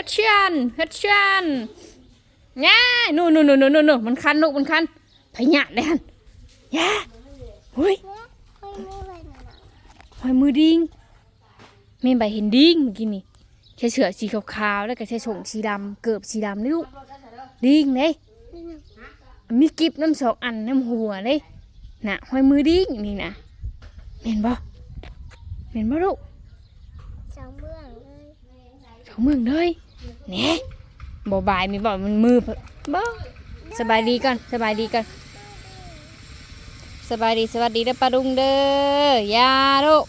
ฮ็ดเชียนเฮ็ดเชียนง่านู่นนู่นนู่นนู่นนู่นมันคันลูกมันคันพยะเลยฮันย่าเฮ้ยหอยมือดิงแม่ใบเห็นดิงเมื่อกี้นี่แค่เสือสีขาวๆแล้วก็ใช้ส่งสีดำเกือบสีดำนี่ลูกดิงเลยมีกิบน้ำสองอันน้ำหัวเลยน่ะหอยมือดิงนี่นะเห็นบ่เห็นบ่ลูกสองเบื้องเลยเขาเมืองเลย แหน่ยบ่บายมีบอกมันมือเบ่สบายดีก่อนสบายดีก่อนสบายดีสวัสดีเด้อปลาดุงเด้อยาลูก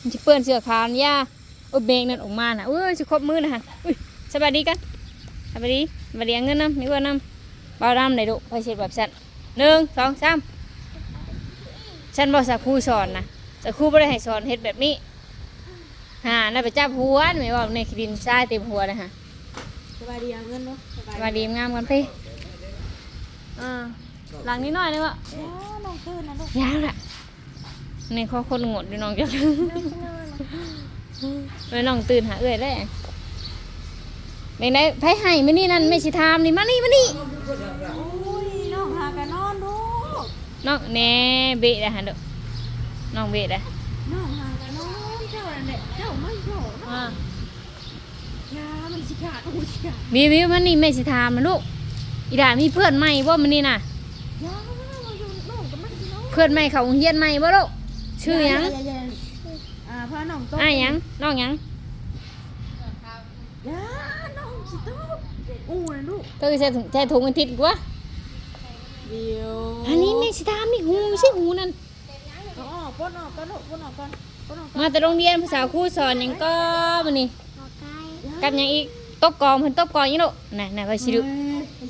มันจะเปื้อนเสื้อขาวนี่ยาโอ้เบงนั่นออกมาน่ะเอ้ยสิครบมือนะฮะอุ้ยสบายดีกันสบายดีสบายดีเอาเงินนำมีเงินนำเบาดำได้ลูกไปเช็ดแบบสั่นหนึ่งสองสามฉันบอกสักครูสอนนะสักครูไม่ได้ให้สอนเฮ็ดแบบนี้ ฮะน่าไปจับหัวนี่ไม่ว่าในดินทรายเต็มหัวเลยฮะสบายดีเอาเงินเนาะสบายสวัสดีงามกันพี่อ่าหลังนี้หน่อยนึงวะอ๋อน้องตื่นนะลูกยาวละในข้อคนงดดูน้องจังนอนนะเอ้ยน้องตื่นหาเอ้ยได้ไม่ได้ไผให้มานี่นั่นไม่สิทามนี่มานี่มานี่โอ้ยน้องหากันนอนลูกน้องแหน่เบะได้ฮะเด้อน้องเบะได้น้องหากันนอนเจ้านั่นแหละเจ้าไม่โผล่ อ่ายามันสิ ขาดโอ้ยสิขาดวิววิวมานี่ไม่สิทามนะลูกอีดามีเพื่อนใหม่บ่มันนี่น่ะ ยาเราอยู่น้องกับมันสิน้องเพื่อนใหม่เขาโรงเรียนใหม่บ่ลูกชื่อหยังอ่าพาน้องโตอ้ายหยังน้องหยังยาน้องสิโตอู้นะลูกก็คือใช้ถุงใช้ถุงมันทิศกว่าเดียวอันนี้ไม่ใช่ตามนี่หูไม่ใช่หูนั่น เอาออกปนออกกันลูกปนออกกันปนออกกันมาแต่โรงเรียนภาษาครูสอนหยังก็มันนี่ขอไก่กับหยังอีก ตบกองเพิ่นตบกองอยังลูกน่ะน่ะไปสิดื้อ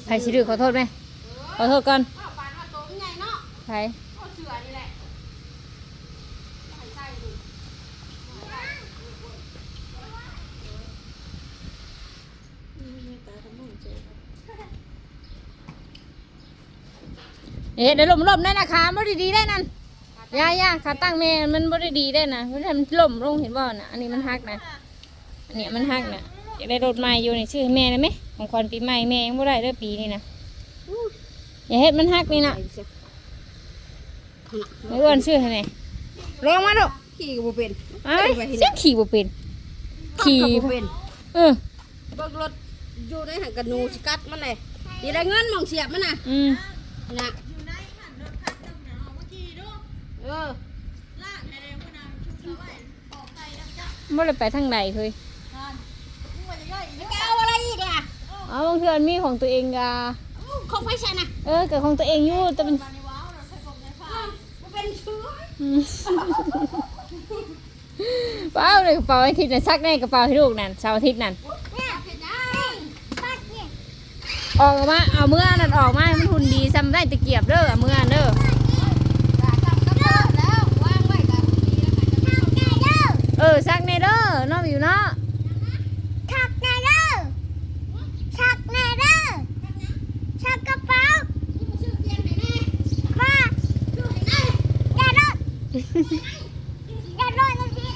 ไปสิดื้อขอโทษไหมขอโทษก่อนไปเอ๊ะเดี๋ยวล้มล้มได้นะขาไม่ได้ดีได้นั่นย่าย่าขาตั้งแม่มันไม่ได้ดีได้นะเพราะฉะนั้นมันล้มลงเห็นบ่น่ะอันนี้มันหักนะอันเนี้ยมันหักนะ อยากได้รถใหม่อยู่ในชื่อให้แม่ได้ไหมของขวัญปีใหม่แม่ยังไม่ได้เด้อปีนี้นะอย่าเฮ็ดมันหักนี่นะไม่อ้วนชื่อให้ไหนลองมาดูขี่ก็บ่เป็นเอ้ยเสียงขี่บ่เป็นขี่ก็บ่เป็นเออเบิกรถอยู่ในหังกระนูสิกัดมันเลยสิได้เงินหมองเสียบมันน่ะอืมนะเออไม่ได้ไปทางใดเคย แกเอาอะไรอีกล่ะ อ๋อบางเทื่อมีของตัวเองกะของไฟฉันน่ะเออกับของตัวเองอยู่แต่เป็นมันเป็นเชื้ออืมเปล่าเลยกระเป๋าอาทิตย์น่ะซักในกระเป๋าให้ลูกนั่นเสาร์อาทิตย์นั่นเนี่ยเห็นยังปัดเนี่ยออกมาเอาเมื่อนั่นออกมาให้มันหุ่นดีซ้ำได้ตะเกียบเด้อเอาเมื่อเด้อ แล้ววางไว้กับดีแล้วมันจะ ทักไงเด้อ เออซักในเด้อเน้องอยู่เนาะ ทักไงเด้อทักไงเด้อทักกระเป๋ามาอย่าโดดอย่าโดดนะพี่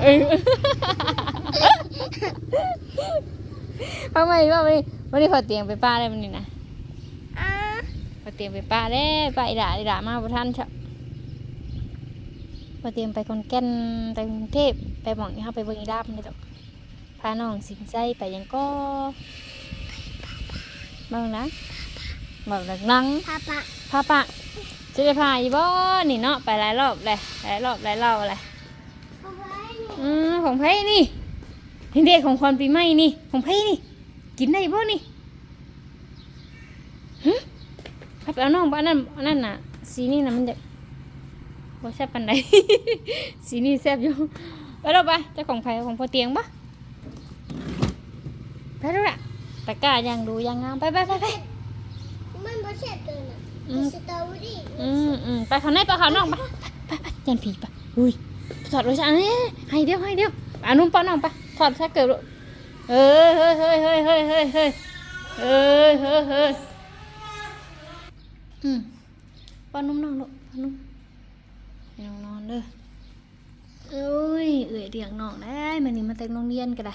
เออ ทำไมว่าวันนี้วันนี้พอเตียงไปป้าได้มันนี่นะอ่าพอเตียงไปป้าได้ป้าอีด่าอีด่ามาบ่ทันชะพอเตียงไปคนแก่นไปกรุงเทพไปหมองนี่เขาไปเบิ่งอีดาบนี่ดอกพาน้องสินใจไปหยังก็เบิ่งนะบอกดักนังพาปะพาปะจะได้พาอีบ่นี่เนาะไปหลายรอบเลยหลายรอบหลายเล่าเลยเอาไว้นี่อืมของไผ่นี่นี่เด็กของควันปีใหม่นี่ของไผ่นี่ กินได้บ่นี่ฮะเอาไปเอาน้องบ้านนั่นอันนั่นน่ะ สีนี่น่ะมันจะบ่แซ่บปานใด สีนี่แซ่บอยู่ไปแล้วไปเจ้าของไผ่ของพ่อเตียงปะไปแล้วล่ะตะกร้ายังดูยังงามไปไปไปไปมันบ่เสร็จเลยนะอืมสตรอเบอรี่อืมอืมไปข้างในไปข้างนอกไปไปไปยันผีไปอุ้ยถอดรถฉันเอ้ยให้เดียวให้เดียวอานุ่มป้อนน้องไปถอดแค่เกิด เฮ้ยเฮ้ยเฮ้ยเฮ้ยเฮ้ยเฮ้ยเฮ้ยเฮ้ยเฮ้ยเฮ้ยอืมป้อนุ่มนองลูกป้อนุ่มนอนอนเด้อเอ้ยเอื่อยเรียกน้องได้มันนี่มาแต่งโรงเรียนก็ได้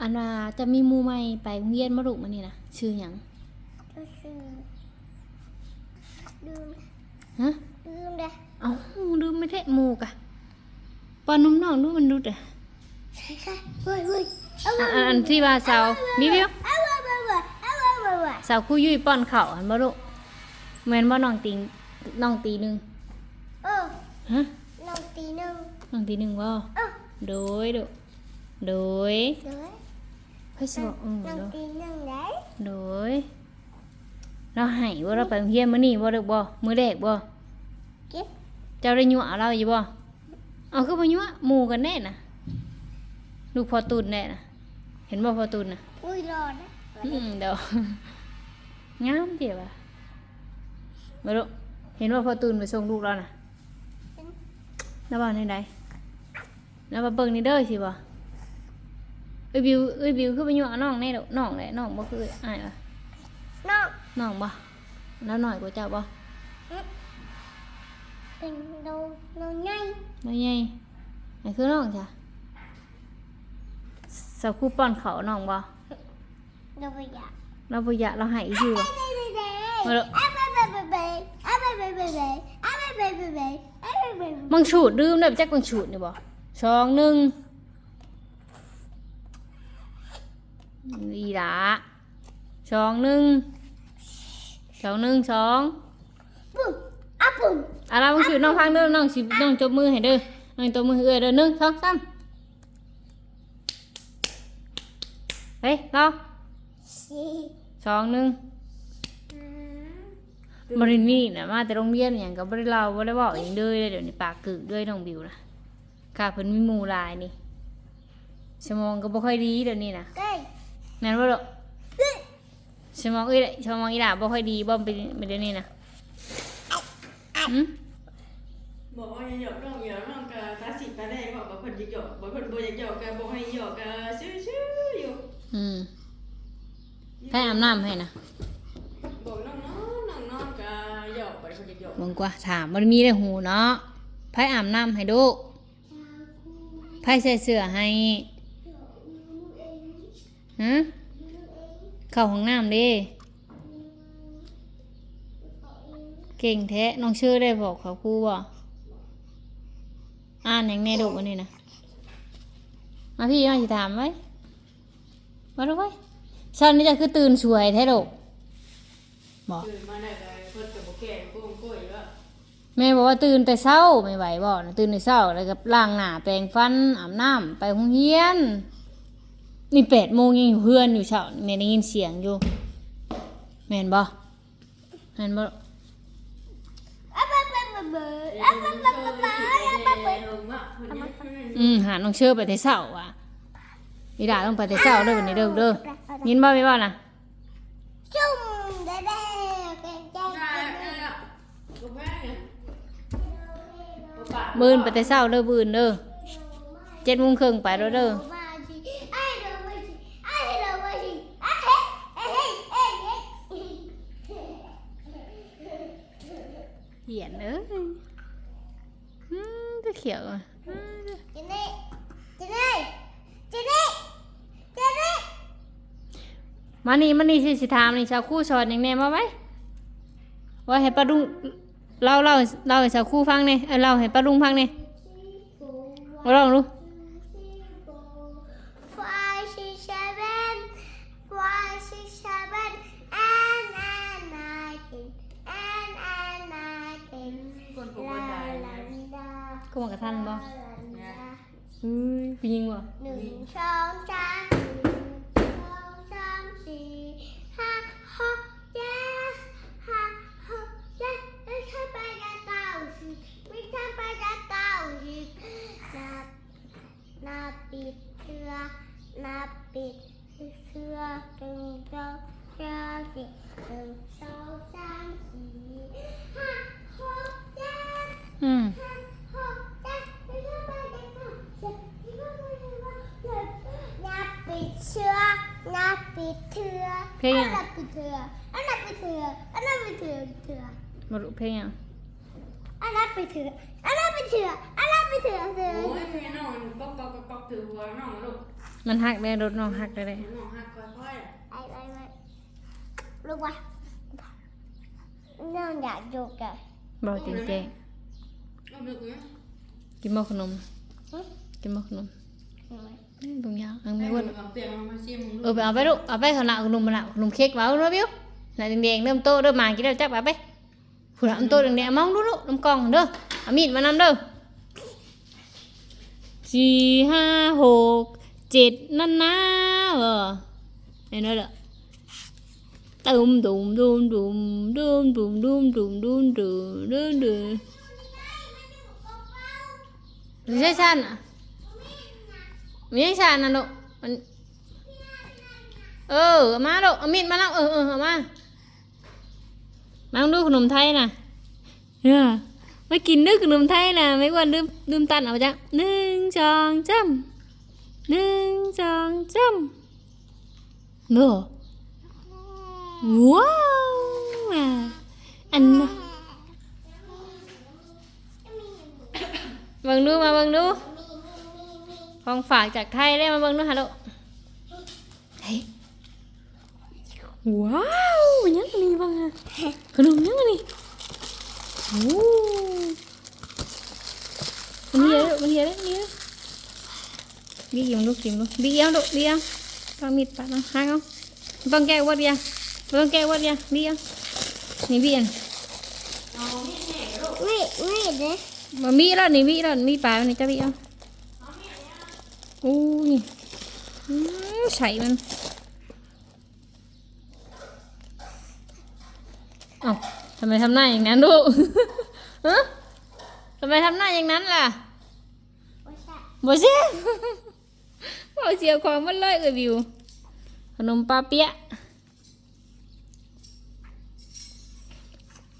อันว่าจะมีมูใหม่ไปโรงเรียนมาลูกมันนี่นะชื่อหยังก็คือลืมฮะลืมเลยเอ้าดูไม่ได้มูกะปอนนุ่มน้องดูมันดูเด้อ อาอันอันอันที่ว่าสาวมีวิวเอาเอาเอาเอาเอาเอาเอาสาวคู่ยุ้ยป้อนข้าวอันบ่ลูกแม่นบ่น้องติงน้องตีหนึงเออฮะน้องตีหนึ่งน้องตีหนึงบ่เออโดยโดยโดยเดี๋ยวเพิ่นสิบอกอืมน้องโดยตีหนึ่งไหนโดยเราให้ว่าเราไปโรงเรียนมื้อนี้บ่ดึกบ่มื้อแรกบ่เก็บเจ้าได้ยั่วเราอยู่บ่เอาคือบ่ยั่วหมู่กันแน่น่ะ ลูกพอตุนแน่น่ะเห็นบ่พอตุนน่ะอุ้ยรอนะอืมเดี๋ยวงามเดียวอะมาดูเห็นว่าพอตูนไปส่งลูกแล้วนะแล้วบอกในใดแล้วมาเบิ่งนี่เด้อสิบ่เอ้ยบิวเอ้ยบิวคือไปยั่วน้องแน่ดอกน้องแหละน้องบ่คืออ้ายว่ะน้องน้องบ่แล้วหน่อยกว่าเจ้าบ่เป็นโดโดใหญ่น้อยใหญ่ไอ้คือน้องจ้ะ สาวครูป้อนเขาวน้องบ่โดไปอยากเราบ่อยากเราให้ซื่อบ่เด้เด้เด้มาดูอาไปไปไปไปอาไปไปไปไปอาไปไปไปไปอาไปไปไปมังฉูดดื่มได้บ่จักมังฉูดนี่บ่สองหนึ่งอีหลาสองหนึ่งสองหนึ่งสองปุ๊บอาปุ๊บอะเรามังฉูดน้องพังเด้อน้องสิน้องจบมือให้เด้อน้องจบมือให้เอ้ยเด้อหนึ่งสองสาม เฮ้ยเราสี่สองหนึ่งอืมบรินี่นะมาแต่โรงเรียนอย่างกับบริเราบริบอกเองเด้อเดี๋ยวนี้ปากกึกด้วยน้องบิวนะค่ะเพิ่นมีหมู่หลายนี่สมองก็บ่ค่อยดีเดี๋ยวนี้นะเด้นั่นว่าดอกเด้สมองเอ้ยสมองอีหล่าบ่ค่อยดีบ่เป็นเป็นเดี๋ยวนี้นะหืมบอกว่าอย่าหยอกน้องอย่าน้องก็ตาสิตาได้บอกว่าเพิ่นจะหยอกบอกเพิ่นบ่อยากหยอกก็บ่ให้หยอกก็ซื่อๆ อยู่อืมให้อาบน้ำให้นะบอกน้องๆน้องๆก็หยอกไปเพิ่นจะหยอกเบิ่งกว่าถามบ่ได้มีได้หูเนาะไผอาบน้ำให้ดูไผใส่เสื้อให้ฮะเข้าห้องน้ำเด้เก่งแท้น้องชื่อได้บอกเขาครูบ่อ่านอย่างแน่ดุวันนี้นะมาพี่มาสิถามไว้ มาดูไว้เช้านี้จะคือตื่นสวยแท้ดุบอกตื่นมาได้ก็เพิ่นก็บ่แก่โก้งโก้ยว่าแม่บอกว่าตื่นแต่เช้าไม่ไหวบ่นะตื่นแต่เช้าแล้วก็ล้างหน้าแปรงฟันอาบน้ำไปโรงเรียน นี่แปดโมงยังอยู่เพื่อนอยู่เช้าแม่ได้ยินเสียงอยู่ แม่นบ่แม่นบ่อาไปไปไปไปอาไปไปไปไปอาไปไปลงอะเพิ่นยังเพิ่นอืมหาน้องเชื่อไปแต่เช้าว่ะ อีดาต้องไปแต่เช้าเด้อวันนี้เด้อเด้อยินบ่ไม่บ่นะจุ่มเด้เด้เก่งเก่งได้แล้วก็แม่เนี่ยบ่ปากบืนไปแต่เช้าเด้อบืนเด้อเจ็ดโมงครึ่งไปแล้วเด้อเด้อมาสิไอ้เด้อมาสิไอ้เฮ้เฮ้เฮ้เฮ้เฮ้เขียนเอ้ยอืมก็เขียวอะอืม จีนี่จีนี่จีนี่จีนี่ มานี่มานี่สิสิถามนี่ชาวครู่สอนอย่างแน่มาไว้ว่าให้ป้าลุงเล่าเล่าเล่าให้ชาวครู่ฟังเนี่ยเออเล่าให้ป้าลุงฟังเนี่ยมาลองดู Five, six, seven, five, six, seven, and and nineteen, and and nineteen. คนปกติได้ La, la, la, ก็มากระทันบ่ la, la. เฮ้ยผู้หญิงบ่หนึ่งสองสาม Ừ. 응. Pia. À? Một rượu pia. Anh đã bị thừa, anh đã bị thừa, anh đã bị thừa rồi. Ôi, mẹ nó còn bóc bóc bóc từ vừa nó mà luôn. Mình hack đây, đốt nó hack đây đây. Nó hack coi coi. Ai ai qua. Nó đã chụp rồi. Bỏ tiền chèn. มาดูเพลงยังอันนับปิดเถืออันนับปิดเสืออะไรไปเสือเสือโอ้ยแม่น้องก๊อกก๊อกก๊อกก๊อกถือหัวน้องลูกมันหักได้รถน้องหักได้เลยน้องหักค่อยๆอะไปไปไปลูกวะน้องอยากอยู่กับบอกจริงแจ้งลูกนึกไหมกินบ่ขนม กินบ่ขนมนี่ตรงยาวอังไม่อ้วนเอาเปลี่ยนมาชิมเออไปเอาไปลูกเอาไปขาวหนาขนมมาละขนมเค้กมาเอาเนาะบิ้วหน้าแดงๆเริ่มโตเริ่มมากินแล้วจับเอาไปผู้หลานโตแดงๆเอามองดูลูกน้ำกล่องเด้อเอามีดมานำเด้อสี่ห้าหกเจ็ดนั่นนะเออไอ้นั่นแหละตุ้มตุ้มตุ้มตุ้มตุ้มตุ้มตุ้มตุ้มตุ้มตุ้มตุ้ม ตุ้มไม่ใช่ฉันอะไม่ใช่ฉันนะลูกมันเออเอามาลูกเอามีดมาแล้วเออเออเอามามาดูขนมไทยนะเนี่ยมากินด้วยขนมไทยนะไม่ว่าลืมลืมตันเอาจ้ะหนึ่งสองจ้ำหนึ่งสองจ้ำโบว้าวอะอันน่ะ เบิ่งดูมาเบิ่งดู ของฝากจากไทยได้มาเบิ่งดูฮัลโหลเฮ้ยว้าวยังอันนี้บ้างอะขนมยังอันนี้โอ้มันเยอะมันเยอะมันเยอะบีเอียงลูกกินลูกบีเอียงลูกบีเอียงต้องมีดปัดนะหางเอาต้องแก้วัดยังต้องแก้วัดยังบีเอียงนี่บีเอียงเอามีดแหน่ลูกไม่ไม่เด้มามีแล้วนี่มีแล้วมีปลามันนี่จะบีเอียงโอ้ยอืมใส่มันเอ้าทำไมทำหน้าอย่างนั้นลูกฮะทำไมทำหน้าอย่างนั้นล่ะไม่ใช่บ่เสียบ่เสียของมันเลยเอ้ยวิว ขนมปลาเปี๊ยะ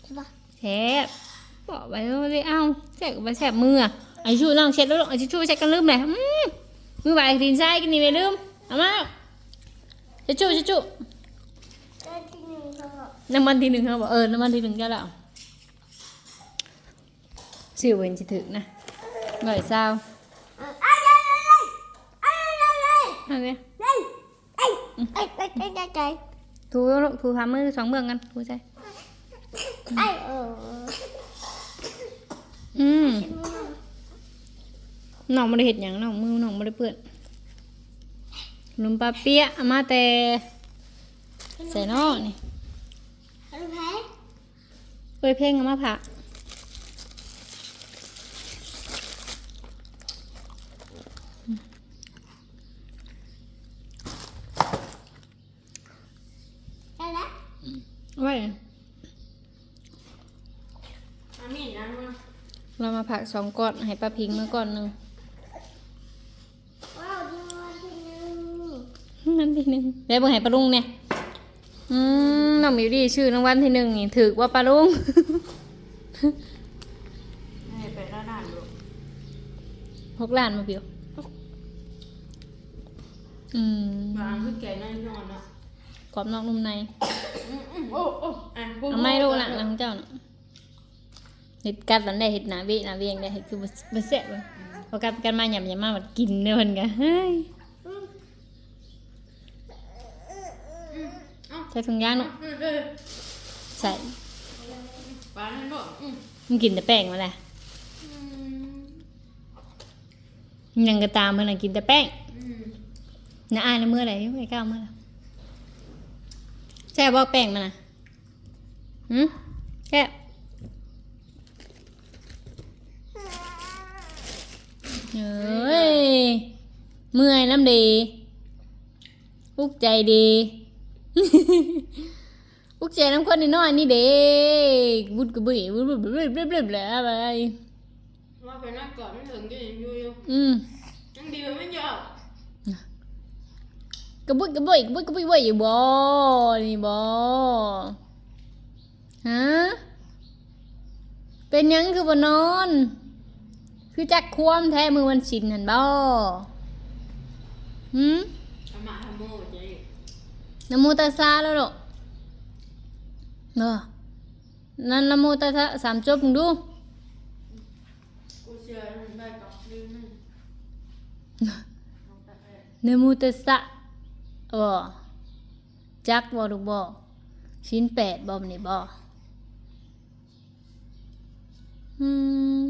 ใช่ปะแซ่บ บอกไปเลยเอ้าแสบไปแสบมืออะไอชูลองเช็ดแล้วไอชูเช็ดกันลืมเลยมือไหวดินใส้กันนี่ไปลืมเอามาเช็ดชูเช็ดชูน้ำมันทีหนึ่งครับเออน้ำมันทีหนึ่งก็แล้วสิวเวนจะถึงนะหน่อยเศร้าอะไรถูถูพามือสองเมืองกันถูใช่ อ้ยเอออืมน้องไม่ได้เห็ดอย่างน้องมือน้องไม่ได้เปื้อนขนมปลาเปี๊ยะเอามาแต่ใส่นอกนี่รู้ไหมเอ้ยเพ่งเอามาผ่าได้แล้ว ไว้ เอามีดนะมา เรา มาผักสองก้อนให้ป้าพิงมาก้อนหนึ่งว้าวดูวันที่หนึ่งนั่นทีหนึ่งแล้วเบิ่งให้ปลาลุงเนี่ยอืมน้องมิวดีชื่อรางวัลที่หนึ่งนี่ถือว่าปลาลุงให้ไปด้านหน้าลูกหกล้านมาเปียวอืมวางคือแกงนั่งนอนอะกรอบนอกนุ่มในอืมอืมโอ้โอ้อะเอาไม่รู้ละนะของเจ้าน่ะ เห็ดกัดตอนได้เห็ดหนาเบี้ยหนาเบี้ยงได้เห็ดคือบ่แซ่บเลยพอกัดกันมาหยำหยำมามันกินเด้อมันก็เฮ้ยใส่ถุงยางเนาะใส่ปลาให้ลูกอืมมันกินแต่แป้งมาแหละยังก็ตามมันน่ะกินแต่แป้งน่าอายนะเมื่อไหร่ไม่กล้าเมื่อไหร่แซ่บบ่แป้งมันน่ะหืมแซ่บ เอ้ย เมื่อยน้ำดี อุกใจดี อุกใจน้ำคนน้อยนี่เด็กบุดกระบุยบุดบุดบุดบุดบุดบุดแล้วไปว่าไปนั่งก่อนไม่ถึงจะยังอยู่อยู่อืมยังดีไม่ยอมกระบุยกระบุยกระบุยกระบุยบุยอยู่บ่นี่บ่ฮะเป็นยังคือบ่นอน คือจักคว่ำแท้มือมันชินหันบ่หืมอาำโมเนโมตัสสะแล้วหระเนอะนั่นนโมตัสสะสามจบมึงดูน้กัมนโมตัสสะอ๋อจักบ่ลูกบ่ชิ้นแปดบ่มนี่บ่ อื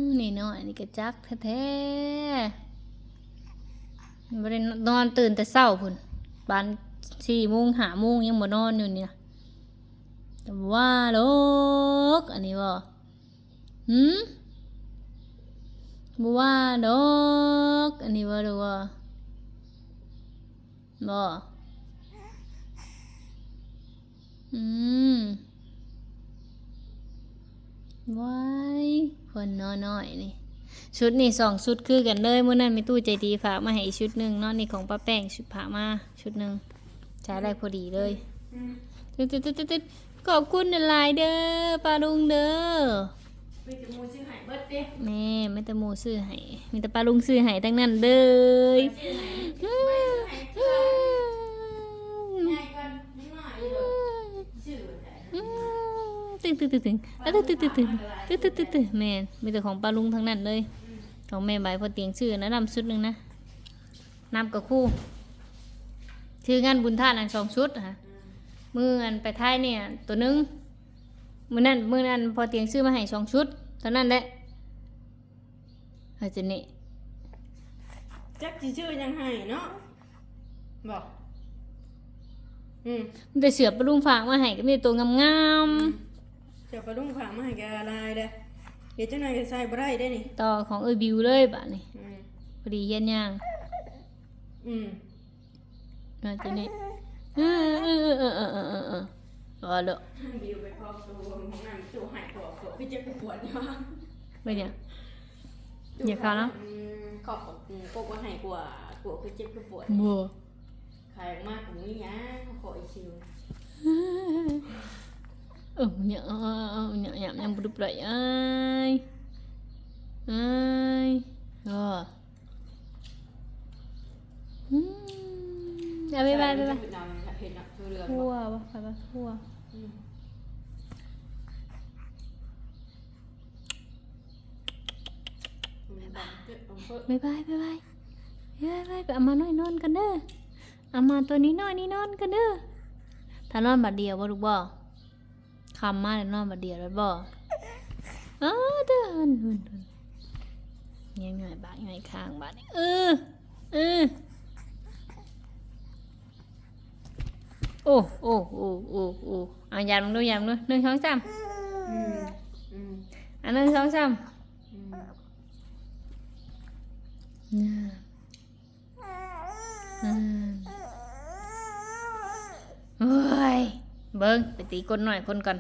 มนี่น้อยนี่ก็จักแท้ๆบ่ได้นอนตื่นแต่เช้าพุ่นบาน4โมง5โมงยังบ่นอนอยู่เนี่นะแต่ว่าโลกอันนี้บ่หืมบ่ว่าดอกอันนี้บ่ดูว่าบ่อืม ไว้คนน้อยๆนี่ ชุดนี่สองชุดคือกันเลยมื้อนั้นมีตู้ใจดีฝากมาให้อีกชุดหนึ่งเนาะนี่ของป้าแป้งชุดผามาชุดหนึ่งใช้ได้พอดีเลยอืมตึ๊ดตึ๊ดตึ๊ดตึ๊ดขอบคุณหลายๆเด้อปลาลุงเด้อมีแต่หมูชื่อไห้เบิดเด้แม่ไม่แต่หมูซื้อให้มีแต่ปลาลุงซื้อให้ทั้งนั้นเลย ชื่อไห้ไม่ชื่อไห้ง่ายก่อนนิดหน่อยเด้อชื่ออะไร ตึ๊ดตึ๊ดตึ๊ดตึ๊ดตึ๊ดตึ๊ดตึ๊ดตึ๊ดตึ๊ดตึ๊ดตึ๊ดตึ๊ดแม่มีแต่ของปลาลุงทั้งนั้นเลย ของแม่ใบพอเตียงชื่อนะนำชุดหนึ่งนะนำกับคู่ชื่องานบุญท่านอันสองชุดฮะมืออันไปท้ายเนี่ยตัวหนึงมือนั่นมือนั่นพอเตียงซื้อมาให้สองชุดเท่านั้นแหละเฮ้ยเจนี่จักสิชื่อยังไห้เนาะบอกอืมมันแต่เสือปลาลุงฝากมาให้ก็มีแต่ตัวงามเดี๋ยวปลาลุงฝากมาให้แกลายเด้อเดี๋ยวเจ้านายจะใส่บ่ได้ได้นี่ๆต่อของเอ้ยบิวเลยบ้านี่อืมพอดีเฮียนย่างอืมเฮ้ยเจนี่เออเออเออเออเออเออเออรอเลยบิวไปพร้อมตัวของนั่นตัวหายตัวปวดพี่เจ็บปวดเนี่ยไปเนี่ย อย่าเข้านะ อืมขอบอืมพวกว่าหายกว่ากลัวคือเจ็บคือปวดบัวขายออกมากกว่านี้นะขออีกชิว เอ nyak, nyak, nyak, nyak, berdua pula. Ai. Ai. Oh. Hmm. Bye bye bye bye. ทั่ววะไปปทั่วไปไปไปบายบายไปเอามาน้อยนอนกันเด้อเอามาตัวนี้น้อยนี่นอนกันเด้อถ้านอนบัดเดียวบ่ลูกบ่ คำมาแล้วนอนบัดเดียวแล้วบ่เออเดินเดินเดินยังหน่อยบากหน่อยข้างบาดนี่เออเออโอ้โอ้โอ้โอ้โอ้เอายามลงดูยามลงดูหนึ่งสองสามอืมอืมอันหนึ่งสองสามอืมเนี่ยอืมโอ้ย เบิ้งไปตีก้นหน่อยคนก่อน